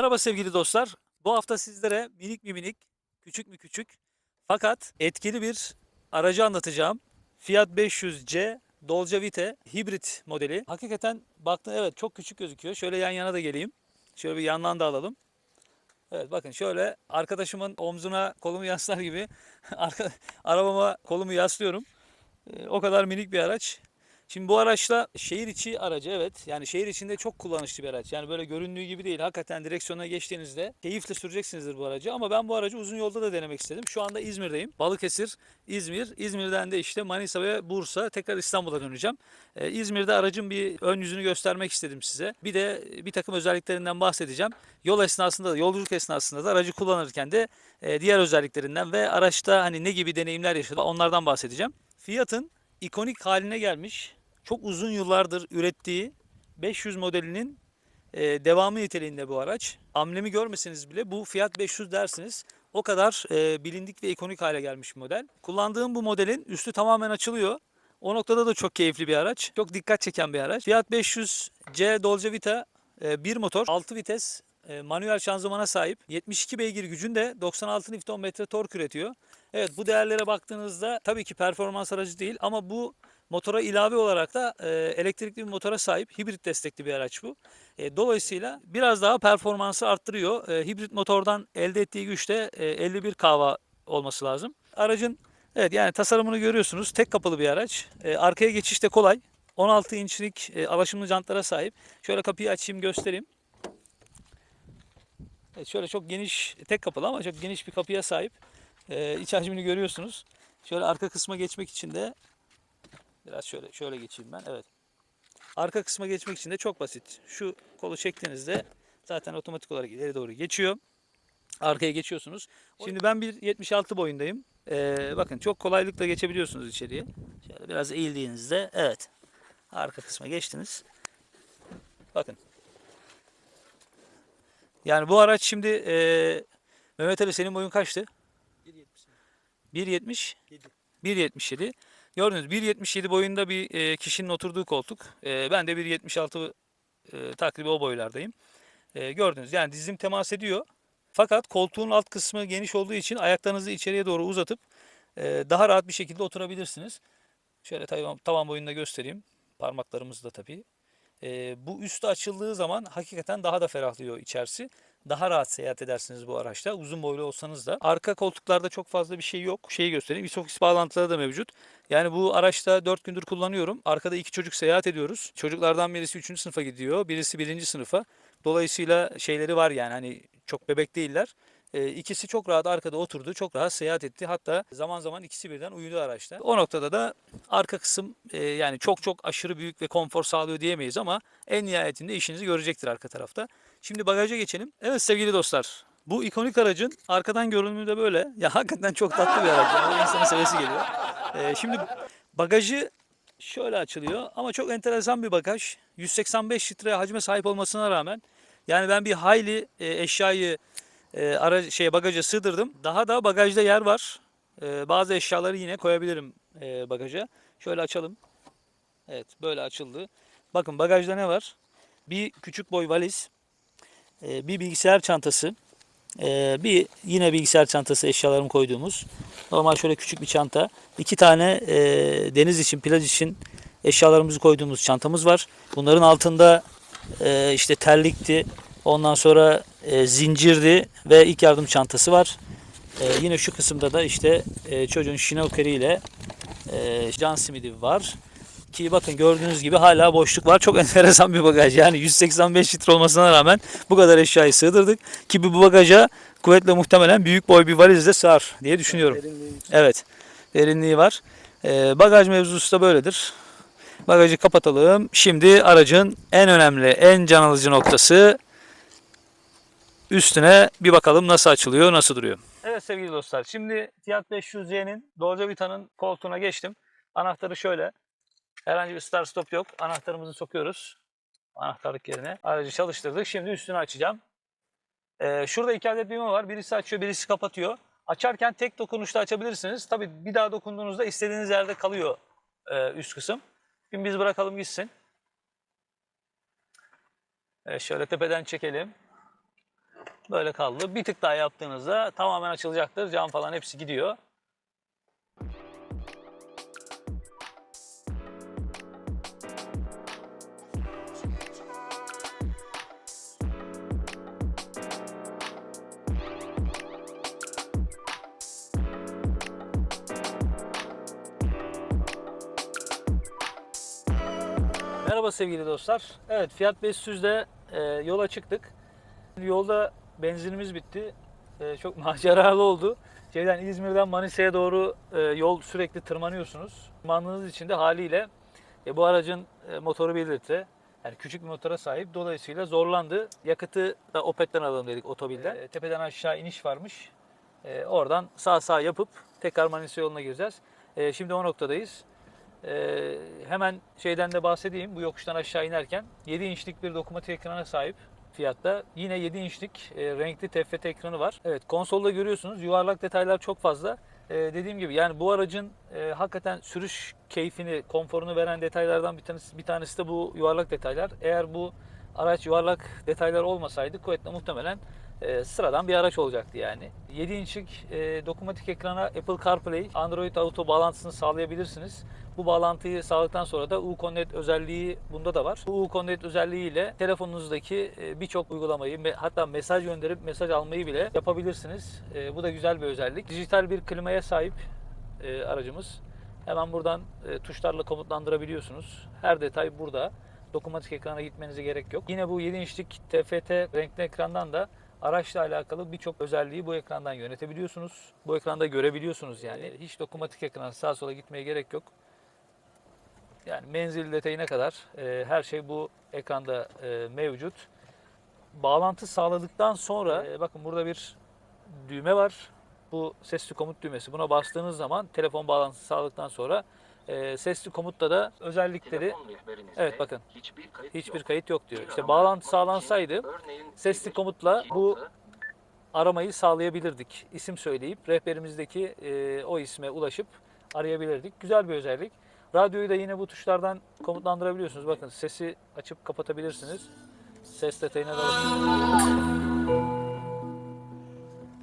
Merhaba sevgili dostlar. Bu hafta sizlere minik mi minik, küçük mü küçük fakat etkili bir aracı anlatacağım. Fiat 500C Dolce Vite hibrit modeli. Hakikaten baktım evet çok küçük gözüküyor. Şöyle yan yana da geleyim. Şöyle bir yandan da alalım. Evet bakın şöyle arkadaşımın omzuna kolumu yaslar gibi arabama kolumu yaslıyorum. Ee, o kadar minik bir araç. Şimdi bu araçla şehir içi aracı evet. Yani şehir içinde çok kullanışlı bir araç. Yani böyle göründüğü gibi değil. Hakikaten direksiyona geçtiğinizde keyifle süreceksinizdir bu aracı. Ama ben bu aracı uzun yolda da denemek istedim. Şu anda İzmir'deyim. Balıkesir, İzmir. İzmir'den de işte Manisa ve Bursa. Tekrar İstanbul'a döneceğim. Ee, İzmir'de aracın bir ön yüzünü göstermek istedim size. Bir de bir takım özelliklerinden bahsedeceğim. Yol esnasında da, yolculuk esnasında da aracı kullanırken de e, diğer özelliklerinden ve araçta hani ne gibi deneyimler yaşadım onlardan bahsedeceğim. Fiat'ın ikonik haline gelmiş çok uzun yıllardır ürettiği 500 modelinin e, devamı niteliğinde bu araç. Amblemi görmeseniz bile bu Fiat 500 dersiniz. O kadar e, bilindik ve ikonik hale gelmiş bir model. Kullandığım bu modelin üstü tamamen açılıyor. O noktada da çok keyifli bir araç. Çok dikkat çeken bir araç. Fiat 500C Dolce Vita e, bir motor, 6 vites, e, manuel şanzımana sahip. 72 beygir gücünde 96 Nm tork üretiyor. Evet bu değerlere baktığınızda tabii ki performans aracı değil ama bu motora ilave olarak da e, elektrikli bir motora sahip hibrit destekli bir araç bu. E, dolayısıyla biraz daha performansı arttırıyor. E, hibrit motordan elde ettiği güçte e, 51 kW olması lazım. Aracın evet yani tasarımını görüyorsunuz. Tek kapılı bir araç. E, arkaya geçiş de kolay. 16 inçlik e, alaşımlı jantlara sahip. Şöyle kapıyı açayım göstereyim. Evet, şöyle çok geniş, tek kapılı ama çok geniş bir kapıya sahip. Ee, iç hacmini görüyorsunuz. Şöyle arka kısma geçmek için de biraz şöyle şöyle geçeyim ben. Evet. Arka kısma geçmek için de çok basit. Şu kolu çektiğinizde zaten otomatik olarak ileri doğru geçiyor. Arkaya geçiyorsunuz. Şimdi ben 1.76 boyundayım. Ee, bakın çok kolaylıkla geçebiliyorsunuz içeriye. Şöyle biraz eğildiğinizde evet. Arka kısma geçtiniz. Bakın. Yani bu araç şimdi eee Mehmet Ali senin boyun kaçtı? 1.70 1.77. Gördünüz 1.77 boyunda bir e, kişinin oturduğu koltuk. E, ben de 1.76 e, takribi o boylardayım. Gördünüz yani dizim temas ediyor. Fakat koltuğun alt kısmı geniş olduğu için ayaklarınızı içeriye doğru uzatıp daha rahat bir şekilde oturabilirsiniz. Şöyle tavan, tavan boyunda göstereyim. Parmaklarımızla tabii. E, bu üstü açıldığı zaman hakikaten daha da ferahlıyor içerisi. Daha rahat seyahat edersiniz bu araçta. Uzun boylu olsanız da. Arka koltuklarda çok fazla bir şey yok. Şeyi göstereyim. Isofix bağlantıları da mevcut. Yani bu araçta 4 gündür kullanıyorum. Arkada iki çocuk seyahat ediyoruz. Çocuklardan birisi 3. sınıfa gidiyor. Birisi 1. sınıfa. Dolayısıyla şeyleri var yani hani çok bebek değiller. E, ikisi çok rahat arkada oturdu. Çok rahat seyahat etti. Hatta zaman zaman ikisi birden uyudu araçta. O noktada da arka kısım e, yani çok çok aşırı büyük ve konfor sağlıyor diyemeyiz ama en nihayetinde işinizi görecektir arka tarafta. Şimdi bagaja geçelim. Evet sevgili dostlar. Bu ikonik aracın arkadan görünümü de böyle. Ya hakikaten çok tatlı bir araç. Yani insanın sevesi geliyor. Ee, şimdi bagajı şöyle açılıyor ama çok enteresan bir bagaj. 185 litre hacme sahip olmasına rağmen yani ben bir hayli e, eşyayı e, ara, şey bagaja sığdırdım. Daha da bagajda yer var. E, bazı eşyaları yine koyabilirim e, bagaja. Şöyle açalım. Evet böyle açıldı. Bakın bagajda ne var? Bir küçük boy valiz, e, bir bilgisayar çantası, e, bir yine bilgisayar çantası eşyalarımı koyduğumuz. Normal şöyle küçük bir çanta. iki tane e, deniz için, plaj için eşyalarımızı koyduğumuz çantamız var. Bunların altında e, işte terlikti, ondan sonra e, zincirdi ve ilk yardım çantası var. Yine şu kısımda da işte e, çocuğun şinokeri ile e, can simidi var. Ki bakın gördüğünüz gibi hala boşluk var. Çok enteresan bir bagaj. Yani 185 litre olmasına rağmen bu kadar eşyayı sığdırdık. Ki bu bagaja kuvvetle muhtemelen büyük boy bir valiz de sığar diye düşünüyorum. Evet. Derinliği var. Ee, bagaj mevzusu da böyledir. Bagajı kapatalım. Şimdi aracın en önemli, en can alıcı noktası üstüne bir bakalım nasıl açılıyor, nasıl duruyor. Evet sevgili dostlar. Şimdi Fiat 500C'nin Dolce Vita'nın koltuğuna geçtim. Anahtarı şöyle. Herhangi bir start stop yok. Anahtarımızı sokuyoruz. Anahtarlık yerine. Aracı çalıştırdık. Şimdi üstünü açacağım. Ee, şurada iki adet düğme var. Birisi açıyor, birisi kapatıyor. Açarken tek dokunuşta açabilirsiniz. Tabii bir daha dokunduğunuzda istediğiniz yerde kalıyor e, üst kısım. Şimdi biz bırakalım gitsin. Evet, şöyle tepeden çekelim. Böyle kaldı. Bir tık daha yaptığınızda tamamen açılacaktır. Cam falan hepsi gidiyor. Merhaba sevgili dostlar. Evet Fiat 500'de e, yola çıktık. Yolda benzinimiz bitti. E, çok maceralı oldu. Şeyden İzmir'den Manisa'ya doğru e, yol sürekli tırmanıyorsunuz. Tırmandığınız için de haliyle e, bu aracın e, motoru 1 litre. Yani küçük bir motora sahip. Dolayısıyla zorlandı. Yakıtı da Opet'ten alalım dedik otobilden. E, tepeden aşağı iniş varmış. E, oradan sağ sağ yapıp tekrar Manisa yoluna gireceğiz. E, şimdi o noktadayız. Ee, hemen şeyden de bahsedeyim. Bu yokuştan aşağı inerken 7 inçlik bir dokunmatik ekrana sahip fiyatta. Yine 7 inçlik e, renkli TFT ekranı var. Evet konsolda görüyorsunuz yuvarlak detaylar çok fazla. Ee, dediğim gibi yani bu aracın e, hakikaten sürüş keyfini, konforunu veren detaylardan bir tanesi, bir tanesi de bu yuvarlak detaylar. Eğer bu araç yuvarlak detaylar olmasaydı kuvvetle muhtemelen e, sıradan bir araç olacaktı yani. 7 inçlik e, dokunmatik ekrana Apple CarPlay, Android Auto bağlantısını sağlayabilirsiniz. Bu bağlantıyı sağladıktan sonra da U-Connect özelliği bunda da var. Bu U-Connect özelliğiyle telefonunuzdaki e, birçok uygulamayı hatta mesaj gönderip mesaj almayı bile yapabilirsiniz. E, bu da güzel bir özellik. Dijital bir klimaya sahip e, aracımız. Hemen buradan tuşlarla komutlandırabiliyorsunuz. Her detay burada. Dokunmatik ekrana gitmenize gerek yok. Yine bu 7 inçlik TFT renkli ekrandan da araçla alakalı birçok özelliği bu ekrandan yönetebiliyorsunuz. Bu ekranda görebiliyorsunuz yani. Hiç dokunmatik ekrana sağa sola gitmeye gerek yok. Yani menzil detayına kadar e, her şey bu ekranda e, mevcut. Bağlantı sağladıktan sonra e, bakın burada bir düğme var. Bu sesli komut düğmesi. Buna bastığınız zaman telefon bağlantısı sağladıktan sonra e, sesli komutta da özellikleri Evet, bakın. Hiçbir kayıt hiçbir yok. kayıt yok diyor. Bir İşte bağlantı sağlansaydı sesli komutla bu aramayı sağlayabilirdik. İsim söyleyip rehberimizdeki e, o isme ulaşıp arayabilirdik. Güzel bir özellik. Radyoyu da yine bu tuşlardan komutlandırabiliyorsunuz. Bakın sesi açıp kapatabilirsiniz. Ses detayına da.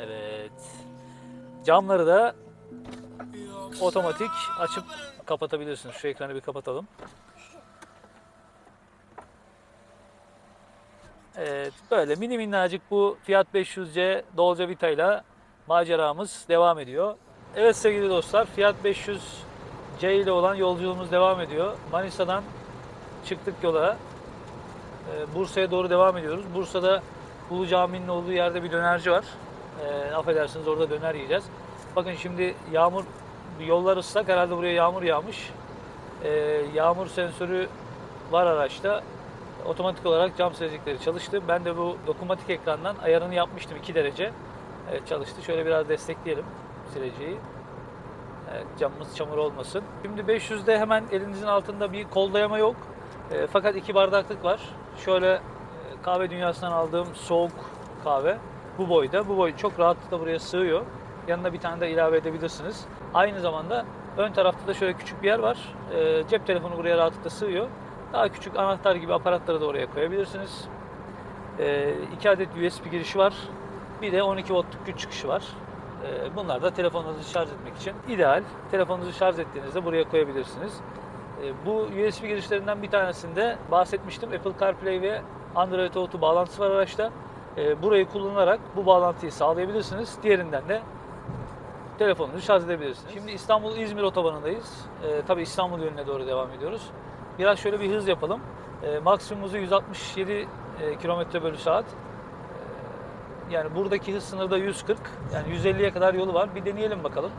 Evet. Camları da otomatik açıp kapatabilirsiniz. Şu ekranı bir kapatalım. Evet, böyle mini minnacık bu Fiat 500C Dolce Vita ile maceramız devam ediyor. Evet sevgili dostlar, Fiat 500C ile olan yolculuğumuz devam ediyor. Manisa'dan çıktık yola. Ee, Bursa'ya doğru devam ediyoruz. Bursa'da Ulu Cami'nin olduğu yerde bir dönerci var. Ee, affedersiniz orada döner yiyeceğiz. Bakın şimdi yağmur, yollar ıslak. Herhalde buraya yağmur yağmış. Ee, yağmur sensörü var araçta otomatik olarak cam silecekleri çalıştı. Ben de bu dokunmatik ekrandan ayarını yapmıştım 2 derece. Evet çalıştı. Şöyle biraz destekleyelim sileceği. Evet, camımız çamur olmasın. Şimdi 500'de hemen elinizin altında bir kol dayama yok. E, fakat iki bardaklık var. Şöyle e, kahve dünyasından aldığım soğuk kahve bu boyda. Bu boy çok rahatlıkla buraya sığıyor. Yanına bir tane de ilave edebilirsiniz. Aynı zamanda ön tarafta da şöyle küçük bir yer var. E, cep telefonu buraya rahatlıkla sığıyor. Daha küçük anahtar gibi aparatları da oraya koyabilirsiniz. E, iki adet USB girişi var. Bir de 12 voltluk güç çıkışı var. E, bunlar da telefonunuzu şarj etmek için ideal. Telefonunuzu şarj ettiğinizde buraya koyabilirsiniz. E, bu USB girişlerinden bir tanesinde bahsetmiştim. Apple CarPlay ve Android Auto bağlantısı var araçta. E, burayı kullanarak bu bağlantıyı sağlayabilirsiniz. Diğerinden de telefonunuzu şarj edebilirsiniz. Şimdi İstanbul-İzmir otobanındayız. E, tabii İstanbul yönüne doğru devam ediyoruz. Biraz şöyle bir hız yapalım. E, maksimumuzu 167 e, km bölü saat. E, yani buradaki hız sınırı da 140. Yani 150'ye kadar yolu var. Bir deneyelim bakalım.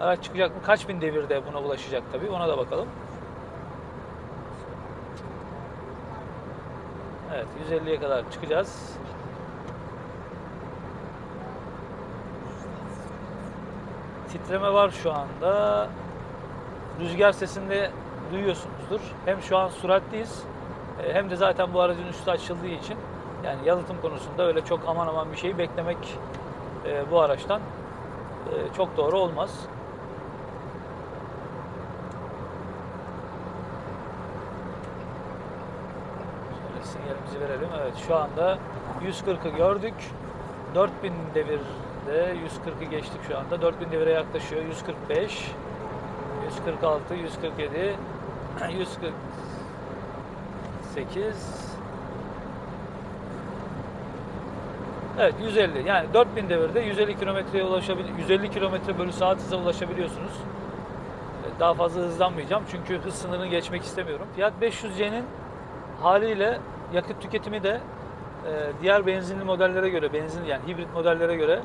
Araç çıkacak mı? Kaç bin devirde buna ulaşacak tabii. Ona da bakalım. Evet 150'ye kadar çıkacağız. Titreme var şu anda. Rüzgar sesinde duyuyorsunuzdur. Hem şu an süratliyiz e, hem de zaten bu aracın üstü açıldığı için yani yalıtım konusunda öyle çok aman aman bir şeyi beklemek e, bu araçtan e, çok doğru olmaz. Şöyle sinyalimizi verelim. Evet şu anda 140'ı gördük. 4000 devirde 140'ı geçtik şu anda. 4000 devire yaklaşıyor. 145, 146, 147, 148, Evet 150 yani 4000 devirde 150 kilometreye ulaşabil 150 kilometre bölü saat hıza ulaşabiliyorsunuz. Ee, Daha fazla hızlanmayacağım çünkü hız sınırını geçmek istemiyorum. Fiat 500C'nin haliyle yakıt tüketimi de e, diğer benzinli modellere göre, benzin yani hibrit modellere göre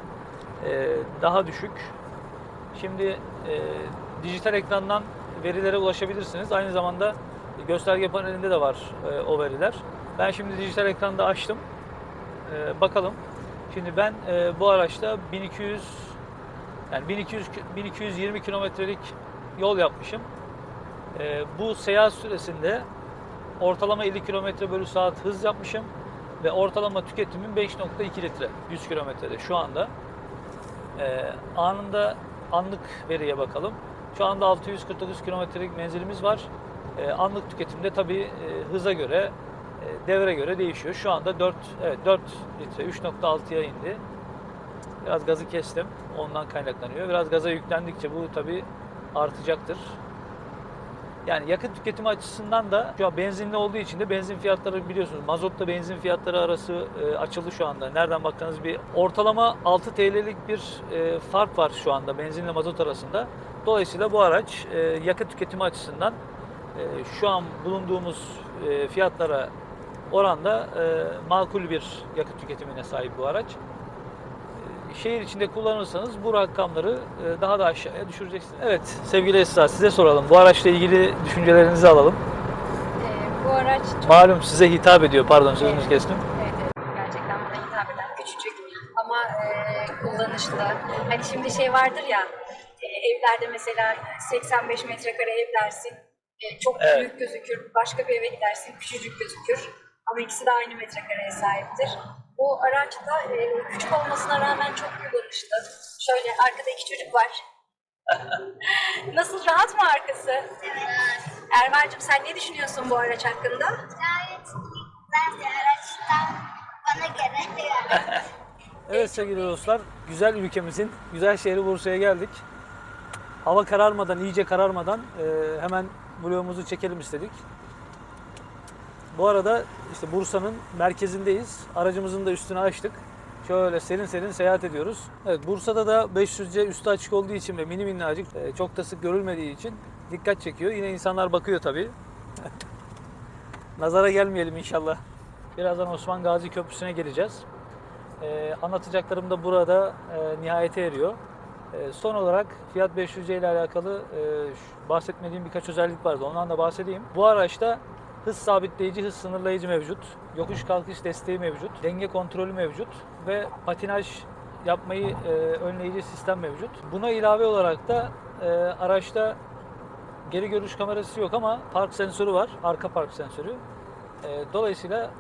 e, daha düşük. Şimdi e, dijital ekrandan verilere ulaşabilirsiniz. Aynı zamanda gösterge panelinde de var e, o veriler. Ben şimdi dijital ekranda açtım. E, bakalım. Şimdi ben e, bu araçta 1200 yani 1200 ki- 1220 kilometrelik yol yapmışım. E, bu seyahat süresinde ortalama 50 kilometre bölü saat hız yapmışım ve ortalama tüketimim 5.2 litre 100 kilometrede şu anda. E, anında anlık veriye bakalım. Şu anda 649 kilometrelik menzilimiz var. E, anlık tüketimde tabii e, hıza göre, e, devre göre değişiyor. Şu anda 4, evet 4 litre, 3.6'ya indi. Biraz gazı kestim. Ondan kaynaklanıyor. Biraz gaza yüklendikçe bu tabii artacaktır. Yani yakıt tüketimi açısından da şu an benzinli olduğu için de benzin fiyatları biliyorsunuz mazotla benzin fiyatları arası e, açıldı şu anda. Nereden baksanız bir ortalama 6 TL'lik bir e, fark var şu anda benzinle mazot arasında. Dolayısıyla bu araç e, yakıt tüketimi açısından e, şu an bulunduğumuz e, fiyatlara oranda e, makul bir yakıt tüketimine sahip bu araç. Şehir içinde kullanırsanız bu rakamları e, daha da aşağıya düşüreceksiniz. Evet sevgili Esra size soralım. Bu araçla ilgili düşüncelerinizi alalım. Ee, bu araç çok Malum size hitap ediyor. Pardon sözünüzü Evet. kestim. evet, evet, gerçekten bana hitap eden küçücük ama e, kullanışlı. Hani şimdi şey vardır ya e, evlerde mesela 85 metrekare ev dersin e, çok Evet. büyük gözükür. Başka bir eve gidersin küçücük gözükür. Ama ikisi de aynı metrekareye sahiptir. Bu araç da e, küçük olmasına rağmen çok kullanışlı. Şöyle arkada iki çocuk var. Nasıl rahat mı arkası? Ermer'cim sen ne düşünüyorsun bu araç hakkında? Gayet güzel bir araçtan bana göre. Evet sevgili dostlar, güzel ülkemizin, güzel şehri Bursa'ya geldik. Hava kararmadan, iyice kararmadan e, hemen vlogumuzu çekelim istedik. Bu arada işte Bursa'nın merkezindeyiz. Aracımızın da üstünü açtık. Şöyle serin serin seyahat ediyoruz. Evet Bursa'da da 500C üstü açık olduğu için ve mini minnacık e, çok da sık görülmediği için dikkat çekiyor. Yine insanlar bakıyor tabii. Nazara gelmeyelim inşallah. Birazdan Osman Gazi Köprüsü'ne geleceğiz. Ee, anlatacaklarım da burada e, nihayete eriyor. E, son olarak Fiat 500C ile alakalı e, bahsetmediğim birkaç özellik vardı. Ondan da bahsedeyim. Bu araçta hız sabitleyici, hız sınırlayıcı mevcut. Yokuş kalkış desteği mevcut. Denge kontrolü mevcut. Ve patinaj yapmayı e, önleyici sistem mevcut. Buna ilave olarak da e, araçta geri görüş kamerası yok ama park sensörü var. Arka park sensörü. E, dolayısıyla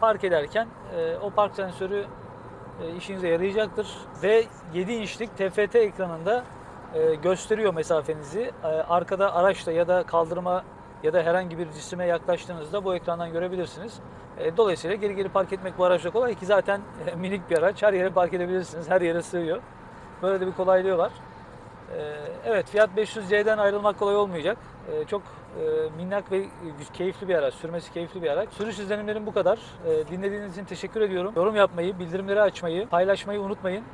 park ederken e, o park sensörü e, işinize yarayacaktır. Ve 7 inçlik TFT ekranında e, gösteriyor mesafenizi. E, arkada araçla ya da kaldırıma ya da herhangi bir cisime yaklaştığınızda bu ekrandan görebilirsiniz. E, dolayısıyla geri geri park etmek bu araçta kolay ki zaten e, minik bir araç. Her yere park edebilirsiniz. Her yere sığıyor. Böyle de bir kolaylığı var. Ee, Evet Fiat 500C'den ayrılmak kolay olmayacak. Çok e, minnak ve keyifli bir araç. Sürmesi keyifli bir araç. Sürüş izlenimlerim bu kadar. Dinlediğiniz için teşekkür ediyorum. Yorum yapmayı, bildirimleri açmayı, paylaşmayı unutmayın.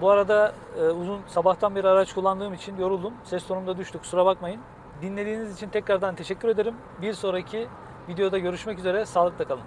Bu arada e, uzun sabahtan beri araç kullandığım için yoruldum. Ses tonum da düştü. Kusura bakmayın. Dinlediğiniz için tekrardan teşekkür ederim. Bir sonraki videoda görüşmek üzere. Sağlıkla kalın.